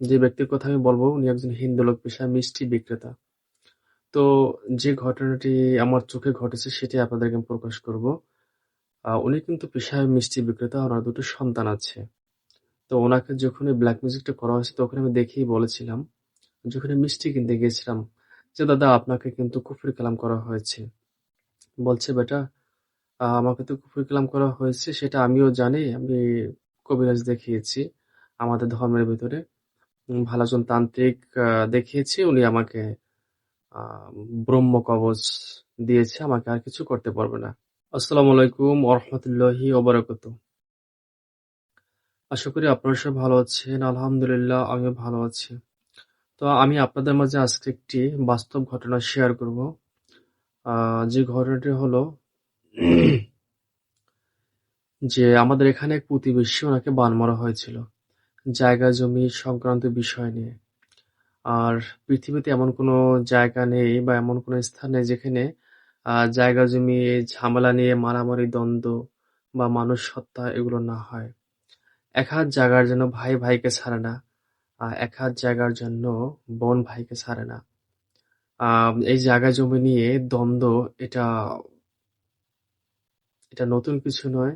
যে ব্যক্তির কথা আমি বলব উনি একজন হিন্দু লোক পেশায় মিষ্টি বিক্রেতা। তো যে ঘটনাটি আমার চোখে ঘটেছে সেটি আপনাদেরকে আমি প্রকাশ করব। উনি কিন্তু পেশায় মিষ্টি বিক্রেতা, ওনার দুটো সন্তান আছে। তো ওনাকে যখন ব্ল্যাক মিউজিকটা করা হয়েছে তখন আমি দেখেই বলেছিলাম, যখন মিষ্টি কিনতে গিয়েছিলাম যে, "দাদা আপনাকে কিন্তু কুফরি কালাম করা হয়েছে।" বলছে, "বেটা আমাকে তো কুফরি কালাম করা হয়েছে সেটা আমিও জানি। আমি কবিরাজ দেখিয়েছি আমাদের ধর্মের ভেতরে। উম ভালো একজন তান্ত্রিক দেখিয়েছি। উনি আমাকে ব্রহ্ম কবজ দিয়েছে। আমাকে আর কিছু করতে পারবে না।" আসসালামু আলাইকুম ওয়া রাহমাতুল্লাহি ওয়া বারাকাতুহু। আশা করি আপনারা সবাই ভালো আছেন। আলহামদুলিল্লাহ, আমিও ভালো আছি। তো আমি আপনাদের মাঝে আজকে একটি বাস্তব ঘটনা শেয়ার করব। যে ঘটনাটি হলো যে আমাদের এখানে এক প্রতিবেশী ওনাকে বান মারা হয়েছিল। জায়গা জমি সংক্রান্ত বিষয় নিয়ে। আর পৃথিবীতে এমন কোনো জায়গা নেই বা এমন কোনো স্থান নেই যেখানে আ জায়গা জমি ঝামেলা নিয়ে মারামারি, দ্বন্দ্ব বা মানুষ হত্যা এগুলো না হয়। এক হাত জায়গার জন্য ভাই ভাইকে ছাড়ে না। আ এক হাত জায়গার জন্য বোন ভাইকে ছাড়ে না। এই জায়গা জমি নিয়ে দ্বন্দ্ব এটা এটা নতুন কিছু নয়।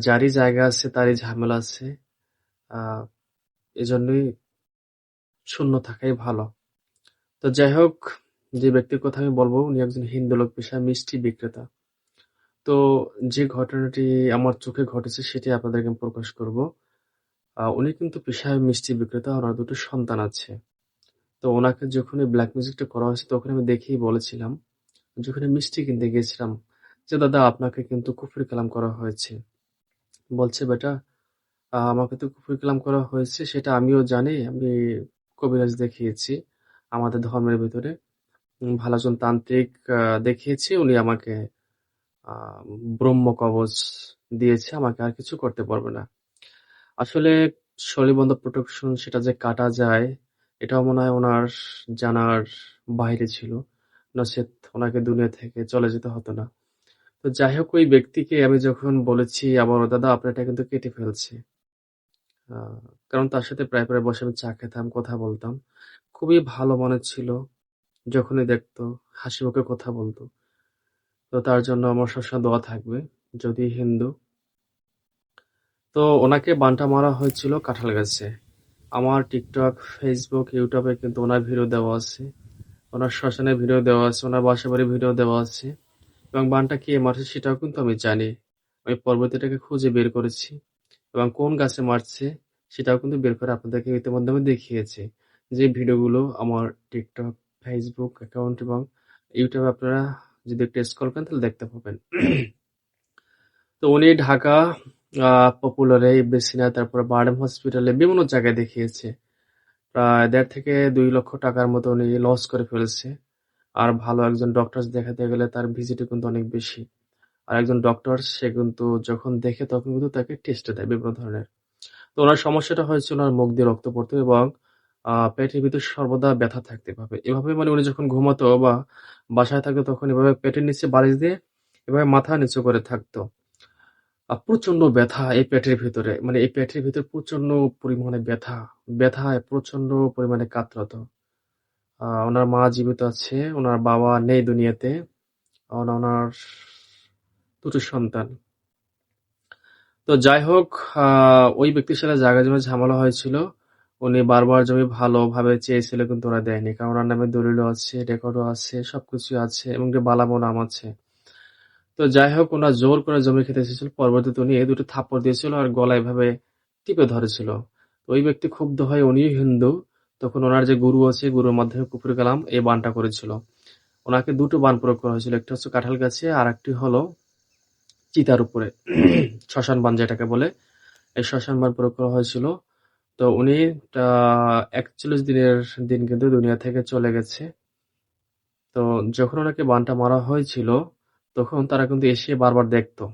যারই জায়গা আছে তারই ঝামেলা আছে। এজন্যই শূন্য থাকাই ভালো। তো যাই হোক, যে ব্যক্তির কথা আমি বলব উনি একজন হিন্দু লোক পেশায় মিষ্টি বিক্রেতা। তো যে ঘটনাটি আমার চোখে ঘটেছে সেটি আপনাদেরকে আমি প্রকাশ করব। উনি কিন্তু পেশায় মিষ্টি বিক্রেতা, ওনার দুটো সন্তান আছে। তো ওনাকে যখন ব্ল্যাক মিউজিকটা করা হয়েছে তখন আমি দেখেই বলেছিলাম, যখন মিষ্টি কিনতে গিয়েছিলাম যে, "দাদা আপনাকে কিন্তু কুফরি কালাম করা হয়েছে।" বলছে, "বেটা আমাকে তো কুফরি কালাম করা হয়েছে সেটা আমিও জানি। আমি কবিরাজ দেখিয়েছি আমাদের ধর্মের ভেতরে। উম ভালো একজন তান্ত্রিক দেখিয়েছি। উনি আমাকে ব্রহ্ম কবজ দিয়েছে। আমাকে আর কিছু করতে পারবে না।" আসলে শরীরবন্ধ প্রোটেকশন সেটা যে কাটা যায় এটাও মনে হয় ওনার জানার বাইরে ছিল। নচেৎ ওনাকে দুনিয়া থেকে চলে যেতে হতো না। তো যাই হোক ওই ব্যক্তিকে আমি যখন বলেছি আবারও, "দাদা আপনার এটা কিন্তু কেটে ফেলছে।" কারণ তার সাথে প্রায়, প্রায় বসে আমি চা খেতাম, কথা বলতাম। খুবই ভালো মনের ছিল। যখনই দেখতো হাসি হাসিমুখে কথা বলতো। তো তার জন্য আমার সবসময় দোয়া থাকবে। যদি হিন্দু। তো ওনাকে বানটা মারা হয়েছিল কাঁঠাল গাছে। আমার টিকটক, ফেসবুক, ইউটিউবে কিন্তু ওনার ভিডিও দেওয়া আছে। ওনার শ্মশানের ভিডিও দেওয়া আছে, ওনার বাসাবাড়ির ভিডিও দেওয়া আছে। এবং বানটা কে মারছে সেটাও কিন্তু আমি জানি। আমি পরবর্তীটাকে খুঁজে বের করেছি। এবং কোন গাছে মারছে সেটাও কিন্তু বের করে আপনাদেরকে ইতিমধ্যে আমি দেখিয়েছি। যে ভিডিওগুলো আমার টিকটক, ফেসবুক অ্যাকাউন্ট এবং ইউটিউবে আপনারা যদি একটু স্ক্রল করেন তাহলে দেখতে পাবেন। তো উনি ঢাকা পপুলারে, বেসিনা, তারপরে বারডেম হসপিটালে বিভিন্ন জায়গায় দেখিয়েছে। প্রায় দেড় থেকে দুই লক্ষ টাকার মতো উনি লস করে ফেলেছে। আর ভালো একজন ডক্টর দেখাতে গেলে তার ভিজিটও কিন্তু অনেক বেশি। আর একজন ডক্টর সে কিন্তু যখন দেখে তখন কিন্তু তাকে টেস্টে দেয় বিভিন্ন ধরনের। তো ওনার সমস্যাটা হয়েছে ওনার মুখ দিয়ে রক্ত পড়তো এবং পেটের ভিতর সর্বদা ব্যথা থাকতে এভাবে। এভাবে মানে উনি যখন ঘুমাতো বা বাসায় থাকতো তখন এভাবে পেটের নিচে বালিশ দিয়ে এভাবে মাথা নিচু করে থাকতো। প্রচণ্ড ব্যথা এই পেটের ভিতরে মানে এই পেটের ভেতরে প্রচণ্ড পরিমাণে ব্যথা। ব্যথায় প্রচণ্ড পরিমাণে কাতরাতো। ওনার মা জীবিত আছে, ওনার বাবা নেই দুনিয়াতে। ওনার দুটো সন্তান। তো যাই হোক ওই ব্যক্তির সাথে জায়গা জমির ঝামেলা হয়েছিল। উনি বারবার জমি ভালোভাবে চেয়েছিল কিন্তু ওরা দেয়নি। কারণ ওনার নামে দলিলও আছে, রেকর্ডও আছে, সবকিছু আছে এবং বালামও নাম আছে। তো যাই হোক ওনার জোর করে জমি খেতে এসেছিল। পরবর্তীতে উনি এই দুটো থাপ্পড় দিয়েছিল আর গলায় ভাবে টিপে ধরেছিল। ওই ব্যক্তি ক্ষুব্ধ হয় উনিও হিন্দু। তখন ওনার যে গুরু আছে গুরুর মাধ্যমে কুফরি কালাম এই বানটা করেছিল। ওনাকে দুটো বান প্রয়োগ করা হয়েছিল। একটা হচ্ছে কাঁঠাল গাছে আর একটি হলো চিতার উপরে। শ্মশান বান যেটাকে বলে। এই শ্মশান বান প্রয়োগ করা হয়েছিল। তো উনি ৪১ দিনের দিন কিন্তু দুনিয়া থেকে চলে গেছে। তো যখন ওনাকে বানটা মারা হয়েছিল তখন তারা কিন্তু এসে বারবার দেখতো।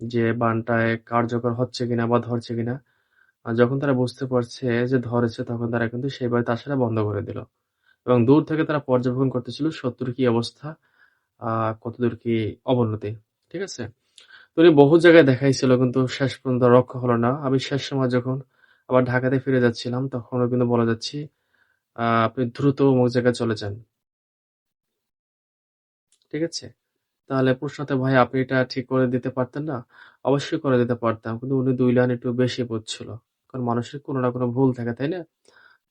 যে বানটায় কার্যকর হচ্ছে কিনা বা ধরছে কিনা। যখন তারা বুঝতে পারছে যে ধরেছে তখন তারা কিন্তু সেই বাড়িতে আসাটা বন্ধ করে দিল। এবং দূর থেকে তারা পর্যবেক্ষণ করতেছিল শত্রুর কি অবস্থা, কতদূর কি অবনতি। ঠিক আছে? উনি বহু জায়গায় দেখাইছিল, কিন্তু শেষ পর্যন্ত রক্ষা হলো না। আমি শেষ সময় যখন আবার ঢাকাতে ফিরে যাচ্ছিলাম, তখনও কিন্তু বলে যাচ্ছি আপনি দ্রুত অমুক জায়গায় চলে যান। ঠিক আছে? তাহলে প্রশ্নতে, ভাই, আপনি এটা ঠিক করে দিতে পারতেন না? অবশ্যই করে দিতে পারতাম, কিন্তু উনি দুই লাইন একটু বেশি বুঝছিল কারণ মানুষের কোনো না কোনো ভুল থাকে, তাই না?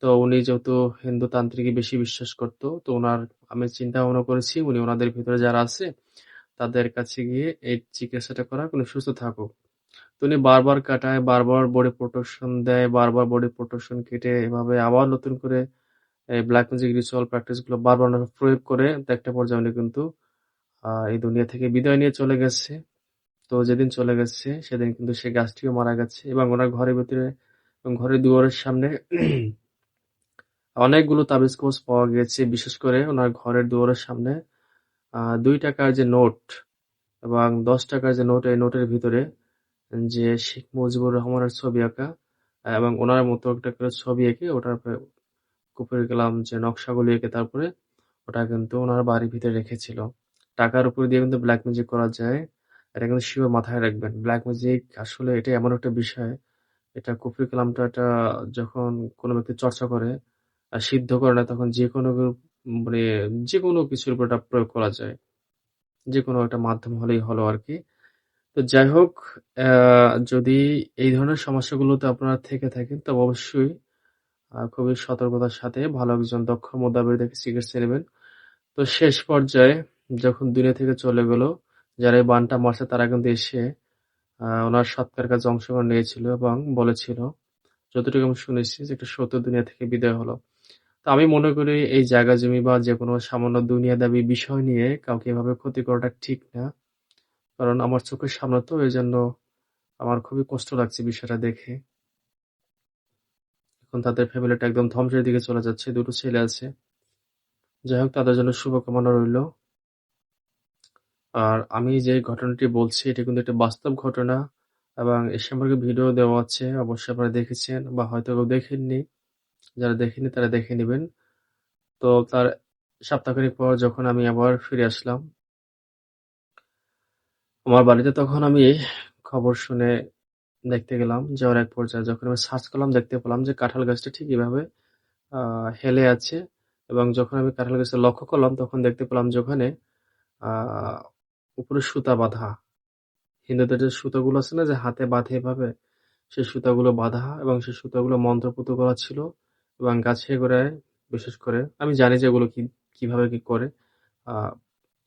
তো উনি যেহেতু হিন্দু তান্ত্রিকই বেশি বিশ্বাস করতো, তো ওনার, আমি চিন্তা ভাবনা করেছি, উনি ওনাদের ভিতরে যারা আছে তাদের কাছে গিয়ে এই চিকিৎসাটা করা কোনো সুস্থ থাকুক। তুমি বারবার কাটায়, বারবার বডি প্রোটেকশন দেয়, বারবার বডি প্রোটেকশন কেটে এভাবে আবার নতুন করে এই ব্ল্যাক ম্যাজিক রিচুয়াল প্র্যাকটিসগুলো বারবার প্রয়োগ করে একটা পর্যায়ে উনি কিন্তু এই দুনিয়া থেকে বিদায় নিয়ে চলে গেছে। তো যেদিন চলে গেছে, সেদিন কিন্তু সে গাছটিও মারা গেছে এবং ওনার ঘরের ভিতরে এবং ঘরের দুয়ারের সামনে অনেকগুলো তাবিজ কবজ পাওয়া গেছে। বিশেষ করে ওনার ঘরের দুয়ারের সামনে দুই টাকার যে নোট এবং দশ টাকার যে নোট, এই নোটের ভিতরে যে শেখ মুজিবুর রহমানের ছবি আঁকা এবং ওনার মতো একটা করে ছবি এঁকে ওটার কুপির গেলাম যে নকশাগুলি এঁকে তারপরে ওটা কিন্তু ওনার বাড়ির ভিতরে রেখেছিল। টাকার উপর দিয়ে কিন্তু ব্ল্যাক ম্যাজিক করা যায়, এটা কিন্তু শিওর মাথায় রাখবেন। ব্ল্যাক ম্যাজিক আসলে এটা এমন একটা বিষয়, এটা কুফরি কালামটা এটা যখন কোনো ব্যক্তি চর্চা করে আর সিদ্ধ করে না তখন যে কোনো মানে যে কোনো কিছুর উপর এটা প্রয়োগ করা যায়। যে কোনো একটা মাধ্যম হলেই হলো আর কি। তো যাই হোক যদি এই ধরনের সমস্যাগুলোতে আপনারা থেকে থাকেন, তবে অবশ্যই খুবই সতর্কতার সাথে ভালো একজন দক্ষ মোদাবের দেখে চিকিৎসা নেবেন। তো শেষ পর্যায়ে যখন দুনিয়া থেকে চলে গেল, যারা এই বানটা মারছে, তারা কিন্তু এসে ওনার সৎকার কাছে অংশগ্রহণ নিয়েছিল এবং বলেছিল, যতটুকু আমি শুনেছি, যে একটা সত্য দুনিয়া থেকে বিদায় হলো। তো আমি মনে করি এই জায়গা জমি বা যে কোনো সামান্য দুনিয়া দাবি বিষয় নিয়ে কাউকে এভাবে ক্ষতি করাটা ঠিক না। কারণ আমার চোখের সামনে তো এই জন্য আমার খুবই কষ্ট লাগছে বিষয়টা দেখে। এখন তাদের ফ্যামিলিটা একদম ধ্বংসের দিকে চলে যাচ্ছে, দুটো ছেলে আছে। যাই হোক, তাদের জন্য শুভকামনা রইল। আর আমি যে ঘটনাটি বলছি, এটা কিন্তু একটা বাস্তব ঘটনা এবং এ সম্পর্কে ভিডিও দেওয়া আছে, অবশ্যই আপনারা দেখেছেন বা হয়তো কেউ দেখেননি। যারা দেখেনি তারা দেখে নেবেন। তো তার সপ্তাহখানেক পর যখন আমি আবার ফিরে আসলাম, আমার বাড়িতে তখন আমি খবর শুনে দেখতে গেলাম যাওয়ার এক পর্যায়ে যখন আমি সার্চ করলাম, দেখতে পেলাম যে কাঁঠাল গাছটা ঠিক এভাবে হেলে আছে এবং যখন আমি কাঁঠাল গাছটা লক্ষ্য করলাম, তখন দেখতে পেলাম যে ওখানে উপরে সুতা বাঁধা। হিন্দুদের যে সুতাগুলো আছে না, যে হাতে বাঁধে এভাবে, সেই সুতাগুলো বাঁধা এবং সেই সুতাগুলো মন্ত্রপুত করা ছিল। এবং গাছে গোড়ায় বিশেষ করে আমি জানি যে ওগুলো কি, কীভাবে কি করে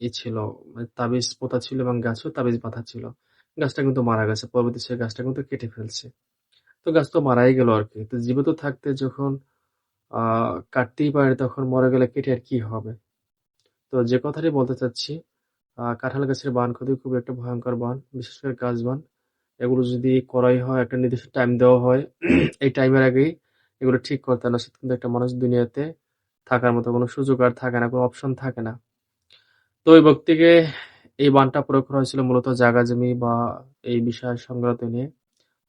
ই ছিল মানে তাবিজ পোতা ছিল এবং গাছেও তাবিজ বাঁধা ছিল। গাছটা কিন্তু মারা গেছে, পরবর্তী সে গাছটা কিন্তু কেটে ফেলছে। তো গাছ তো মারাই গেল আর কি। তো জীবিত থাকতে যখন কাটতেই পারে তখন মরে গেলে কেটে আর কি হবে? তো যে কথাটি বলতে চাচ্ছি কাঁঠাল গাছের বান ক্ষতি খুব একটা ভয়ঙ্কর বান, বিশেষ করে গাছ বান। এগুলো যদি করাই হয়, একটা নির্দিষ্ট টাইম দেওয়া হয়, এই টাইমের আগেই এগুলো ঠিক করতে না কিন্তু একটা মানুষ দুনিয়াতে থাকার মতো কোনো সুযোগ আর থাকে না, কোনো অপশন থাকে না। তো ওই ব্যক্তিকে এই বানটা প্রয়োগ করা হয়েছিল মূলত জায়গা জমি বা এই বিষয় সংক্রান্ত নিয়ে।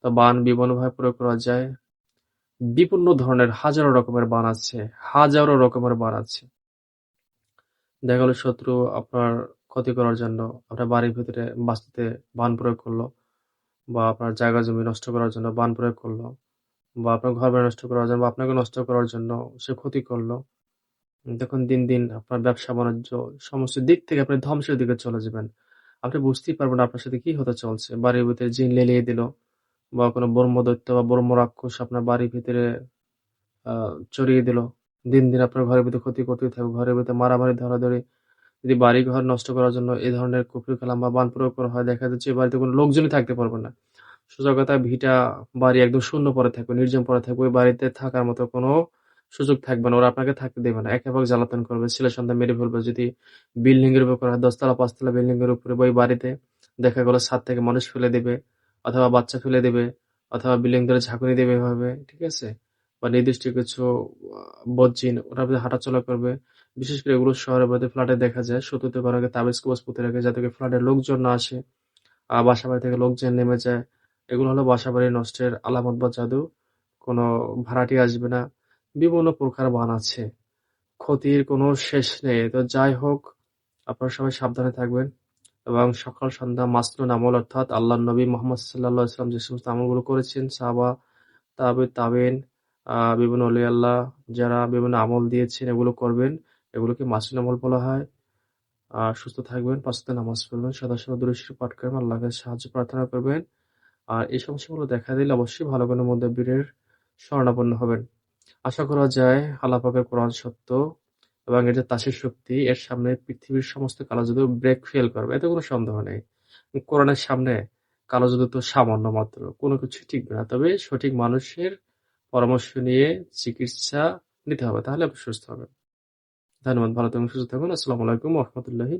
তো বান বিভিন্নভাবে প্রয়োগ করা যায়। বিপন্ন ধরনের হাজারো রকমের বান আছে, হাজারো রকমের বান আছে। দেখা গেল শত্রু আপনার ক্ষতি করার জন্য আপনার বাড়ির ভিতরে বাঁচতে বান প্রয়োগ করল বা আপনার জায়গা জমি নষ্ট করার জন্য বান প্রয়োগ করল। বা আপনার ঘর বাড়ি নষ্ট করার জন্য বা আপনাকে নষ্ট করার জন্য সে ক্ষতি করল, দেখুন দিন দিন আপনার ব্যবসা, বাণিজ্য সমস্ত দিক থেকে আপনি ধ্বংসের দিকে চলে যাবেন। আপনি বুঝতেই পারবেন আপনার সাথে কি হতে চলছে। বাড়ির ভিতরে জিন লেলিয়ে দিল বা কোনো ব্রহ্মদৈত্য বা ব্রহ্ম রাক্ষস আপনার বাড়ির ভিতরে চড়িয়ে দিল। দিন দিন আপনার ঘরের ভিতরে ক্ষতি করতেই থাকবে। ঘরের ভিতরে মারামারি, ধরাধরি, যদি বাড়ি ঘর নষ্ট করার জন্য এই ধরনের কুফরি, কালাম বা বান প্রয়োগ করা হয়, দেখা যাচ্ছে বাড়িতে কোনো লোকজনই থাকতে পারবে না। সোজা কথা ভিটা বাড়ি একদম শূন্য পড়ে থাকবে, নির্জন পড়ে থাকবে, ওই বাড়িতে থাকার মতো কোনো সুযোগ থাকবে না, ওরা আপনাকে থাকতে দেবে না। একেবারে জ্বালাতন করবে, ছেলে সন্তান মেরে ফেলবে, যদি বিল্ডিং এর উপর করা হয় দশতলা, পাঁচতলা বিল্ডিং এর উপরে, ওই বাড়িতে দেখা গেলো ছাদ থেকে মানুষ ফেলে দেবে, অথবা বাচ্চা ফেলে দেবে, অথবা বিল্ডিং ধরে ঝাঁকুনি দেবে এভাবে, ঠিক আছে? বা নির্দিষ্ট কিছু বজ্জিন, ওরা হাঁটাচলা করবে, বিশেষ করে এগুলো শহরের মধ্যে ফ্ল্যাটে দেখা যায় শত্রুতে করা তাবিজ কবজ পুঁতে রাখে, যাতে ফ্ল্যাটের লোকজন না আসে বাসা বাড়ি থেকে লোকজন নেমে যায় এগুলো হলো বাসা বাড়ি নষ্টের, আলামত বা জাদু, কোনো ভাড়াটি আসবে না, বিভিন্ন প্রকার বান আছে। ক্ষতির কোনো শেষ নেই। তো যাই হোক, আপনারা সবাই সাবধানে থাকবেন এবং সকাল, সন্ধ্যা মাসনুন আমল, অর্থাৎ আল্লাহ নবী মোহাম্মদ সাল্লাহ ইসলাম যে সমস্ত আমলগুলো করেছেন, সাহাবা তাবিজ তাবেন বিভিন্ন অলি আল্লাহ যারা বিভিন্ন আমল দিয়েছেন, এগুলো করবেন। এগুলোকে মাসুল আমল বলা হয়। আর সুস্থ থাকবেন, পাঁচ নামাজ পড়বেন, সদা সদা দূরে পাঠ করবেন। আল্লাহর কাছে সাহায্য প্রার্থনা করবেন। আর এই সমস্যাগুলো দেখা দিলে অবশ্যই ভালো কোনো মধ্যবীরের শরণাপন্ন হবেন। আশা করা যায় আল্লাহ পাকের কোরআন সত্য এবং এর যে তাসের শক্তি, এর সামনে পৃথিবীর সমস্ত কালো জাদু ব্রেক ফেল করবে, এতে কোনো সন্দেহ নেই। কোরআনের সামনে কালো জাদু তো সামান্য মাত্র, কোনো কিছু ঠিক না। তবে সঠিক মানুষের পরামর্শ নিয়ে চিকিৎসা নিতে হবে, তাহলে আপনি সুস্থ হবেন। ধন্যবাদ, ভালো থাকুন, সুস্থ থাকুন। আসসালামু আলাইকুম রহমতুল্লাহি